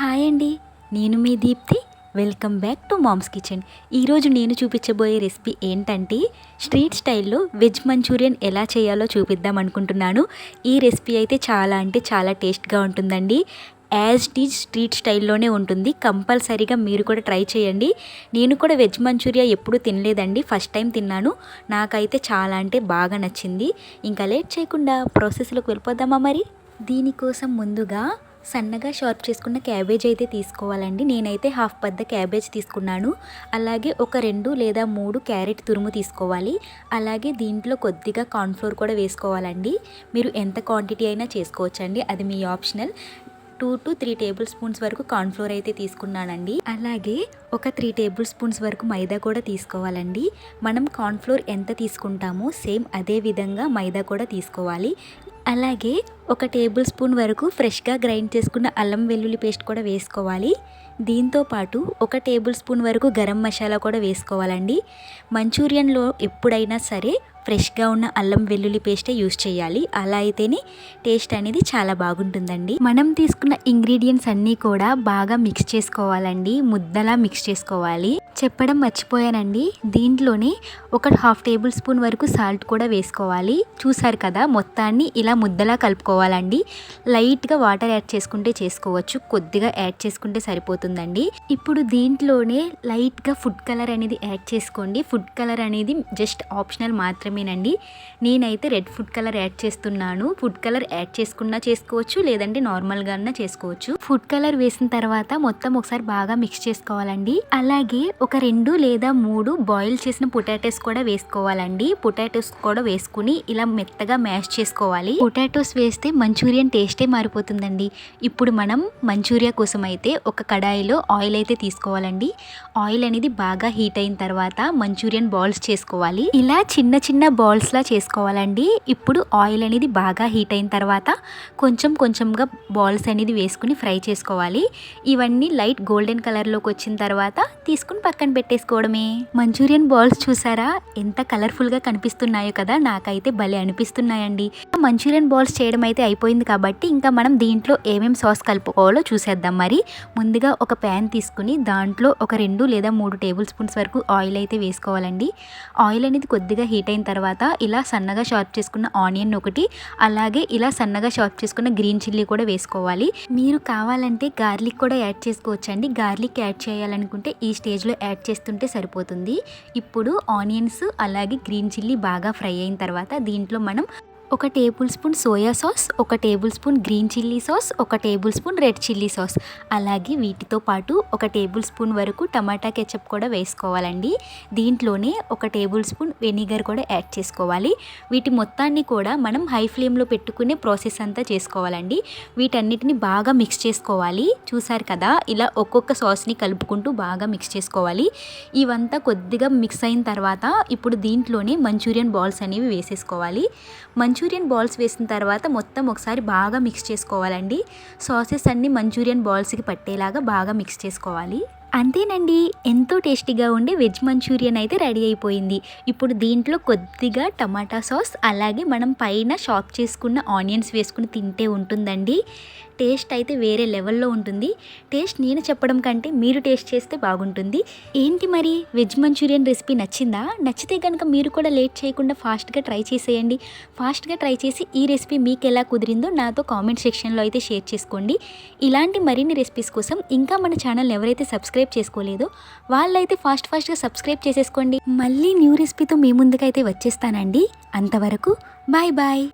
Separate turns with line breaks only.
Hi అండి. నేను మీ Deepti. Welcome back to mom's kitchen ఈరోజు నేను చూపించబోయే రెసిపీ ఏంటంటే స్ట్రీట్ స్టైల్లో వెజ్ మంచూరియన్ ఎలా చేయాలో చూపిద్దాం అనుకుంటున్నాను. ఈ రెసిపీ అయితే చాలా అంటే చాలా టేస్ట్గా ఉంటుందండి. యాజ్ టీజ్ స్ట్రీట్ స్టైల్లోనే ఉంటుంది. కంపల్సరీగా మీరు కూడా ట్రై చేయండి. నేను కూడా వెజ్ మంచూరియా ఎప్పుడూ తినలేదండి. ఫస్ట్ టైం తిన్నాను. నాకైతే చాలా అంటే బాగా నచ్చింది. ఇంకా లేట్ చేయకుండా ప్రాసెస్లోకి వెళ్ళిపోదామా మరి? దీనికోసం ముందుగా సన్నగా షార్ప్ చేసుకున్న క్యాబేజ్ అయితే తీసుకోవాలండి. నేనైతే హాఫ్ పెద్ద క్యాబేజ్ తీసుకున్నాను. అలాగే ఒక రెండు లేదా మూడు క్యారెట్ తురుము తీసుకోవాలి. అలాగే దీంట్లో కొద్దిగా కార్న్ఫ్లోర్ కూడా వేసుకోవాలండి. మీరు ఎంత క్వాంటిటీ అయినా చేసుకోవచ్చండి. అది మీ optional. Two to three tablespoons వరకు కార్న్ఫ్లోర్ అయితే తీసుకున్నానండి. అలాగే ఒక త్రీ టేబుల్ స్పూన్స్ వరకు మైదా కూడా తీసుకోవాలండి. మనం కార్న్ఫ్లోర్ ఎంత తీసుకుంటామో సేమ్ అదే విధంగా మైదా కూడా తీసుకోవాలి. అలాగే ఒక టేబుల్ స్పూన్ వరకు ఫ్రెష్గా గ్రైండ్ చేసుకున్న అల్లం వెల్లుల్లి పేస్ట్ కూడా వేసుకోవాలి. దీంతో పాటు ఒక టేబుల్ స్పూన్ వరకు గరం మసాలా కూడా వేసుకోవాలండి. మంచూరియన్లో ఎప్పుడైనా సరే ఫ్రెష్గా ఉన్న అల్లం వెల్లుల్లి పేస్టే యూస్ చేయాలి. అలా అయితేనే టేస్ట్ అనేది చాలా బాగుంటుందండి. మనం తీసుకున్న ఇంగ్రీడియంట్స్ అన్నీ కూడా బాగా మిక్స్ చేసుకోవాలండి. ముద్దలా మిక్స్ చేసుకోవాలి. చెప్పడం మర్చిపోయానండి. దీంట్లోనే ఒక హాఫ్ టేబుల్ స్పూన్ వరకు సాల్ట్ కూడా వేసుకోవాలి. చూసారు కదా మొత్తాన్ని ఇలా ముద్దలా కలుపుకోవాలండి. లైట్గా వాటర్ యాడ్ చేసుకుంటే చేసుకోవచ్చు. కొద్దిగా యాడ్ చేసుకుంటే సరిపోతుందండి. ఇప్పుడు దీంట్లోనే లైట్గా ఫుడ్ కలర్ అనేది యాడ్ చేసుకోండి. ఫుడ్ కలర్ అనేది జస్ట్ ఆప్షనల్ మాత్రమేనండి. నేనైతే రెడ్ ఫుడ్ కలర్ యాడ్ చేస్తున్నాను. ఫుడ్ కలర్ యాడ్ చేసుకున్నా చేసుకోవచ్చు లేదంటే నార్మల్గా చేసుకోవచ్చు. ఫుడ్ కలర్ వేసిన తర్వాత మొత్తం ఒకసారి బాగా మిక్స్ చేసుకోవాలండి. అలాగే ఒక రెండు లేదా మూడు బాయిల్ చేసిన పొటాటోస్ కూడా వేసుకోవాలండి. పొటాటోస్ కూడా వేసుకుని ఇలా మెత్తగా మ్యాష్ చేసుకోవాలి. పొటాటోస్ వేస్తే మంచూరియన్ టేస్టే మారిపోతుందండి. ఇప్పుడు మనం మంచూరియా కోసం అయితే ఒక కడాయిలో ఆయిల్ అయితే తీసుకోవాలండి. ఆయిల్ అనేది బాగా హీట్ అయిన తర్వాత మంచూరియన్ బాల్స్ చేసుకోవాలి. ఇలా చిన్న చిన్న బాల్స్లా చేసుకోవాలండి. ఇప్పుడు ఆయిల్ అనేది బాగా హీట్ అయిన తర్వాత కొంచెం కొంచెంగా బాల్స్ అనేది వేసుకుని ఫ్రై చేసుకోవాలి. ఇవన్నీ లైట్ గోల్డెన్ కలర్లోకి వచ్చిన తర్వాత తీసుకుని పక్కన పెట్టేసుకోవడమే. మంచూరియన్ బాల్స్ చూసారా? ఎంత కలర్ఫుల్గా కనిపిస్తున్నాయో కదా నాకైతే భలే అనిపిస్తున్నాయండి. మంచూరియన్ బాల్స్ చేయడం అయితే అయిపోయింది కాబట్టి ఇంకా మనం దీంట్లో ఏమేం సాస్ కలుపుకోవాలో చూసేద్దాం మరి. ముందుగా ఒక ప్యాన్ తీసుకుని దాంట్లో ఒక రెండు లేదా మూడు టేబుల్ స్పూన్స్ వరకు ఆయిల్ అయితే వేసుకోవాలండి. ఆయిల్ అనేది కొద్దిగా హీట్ అయిన తర్వాత ఇలా సన్నగా షార్ప్ చేసుకున్న ఆనియన్ ఒకటి అలాగే ఇలా సన్నగా షార్ప్ చేసుకున్న గ్రీన్ చిల్లీ కూడా వేసుకోవాలి. మీరు కావాలంటే గార్లిక్ కూడా యాడ్ చేసుకోవచ్చండి. గార్లిక్ యాడ్ చేయాలనుకుంటే ఈ స్టేజ్లో యాడ్ చేస్తుంటే సరిపోతుంది. ఇప్పుడు ఆనియన్స్ అలాగే గ్రీన్ చిల్లీ బాగా ఫ్రై అయిన తర్వాత దీంట్లో మనం ఒక టేబుల్ స్పూన్ సోయా సాస్ ఒక table spoon green chilli sauce ఒక table spoon red chilli sauce. అలాగే వీటితో పాటు ఒక టేబుల్ స్పూన్ వరకు టమాటా కెచప్ కూడా వేసుకోవాలండి. దీంట్లోనే ఒక టేబుల్ స్పూన్ వెనిగర్ కూడా యాడ్ చేసుకోవాలి. వీటి మొత్తాన్ని కూడా మనం హై ఫ్లేమ్లో పెట్టుకునే ప్రాసెస్ అంతా చేసుకోవాలండి. వీటన్నిటిని బాగా మిక్స్ చేసుకోవాలి. చూసారు కదా ఇలా ఒక్కొక్క సాస్ని కలుపుకుంటూ బాగా మిక్స్ చేసుకోవాలి. ఇవంతా కొద్దిగా మిక్స్ అయిన తర్వాత ఇప్పుడు దీంట్లోనే మంచూరియన్ బాల్స్ అనేవి వేసేసుకోవాలి. మంచూరియన్ బాల్స్ వేసిన తర్వాత మొత్తం ఒకసారి బాగా మిక్స్ చేసుకోవాలండి. సాసెస్ అన్నీ మంచూరియన్ బాల్స్కి పట్టేలాగా బాగా మిక్స్ చేసుకోవాలి. అంతేనండి ఎంతో టేస్టీగా ఉండే వెజ్ మంచూరియన్ అయితే రెడీ అయిపోయింది. ఇప్పుడు దీంట్లో కొద్దిగా టమాటా సాస్ అలాగే మనం పైన షాప్ చేసుకున్న ఆనియన్స్ వేసుకుని తింటే ఉంటుందండి. టేస్ట్ అయితే వేరే లెవెల్లో ఉంటుంది. టేస్ట్ నేను చెప్పడం కంటే మీరు టేస్ట్ చేస్తే బాగుంటుంది. ఏంటి మరి? వెజ్ మంచూరియన్ రెసిపీ నచ్చిందా? నచ్చితే కనుక మీరు కూడా లేట్ చేయకుండా ఫాస్ట్గా ట్రై చేసేయండి. ఫాస్ట్గా ట్రై చేసి ఈ రెసిపీ మీకు ఎలా కుదిరిందో నాతో కామెంట్ సెక్షన్లో అయితే షేర్ చేసుకోండి. ఇలాంటి మరిన్ని రెసిపీస్ కోసం ఇంకా మన ఛానల్ ఎవరైతే సబ్స్క్రైబ్ చేసుకోలేదు వాళ్ళైతే ఫాస్ట్ ఫాస్ట్గా సబ్స్క్రైబ్ చేసేసుకోండి. మళ్ళీ న్యూ రెసిపీతో మీ ముందుకైతే వచ్చేస్తానండి. అంతవరకు బాయ్ బాయ్.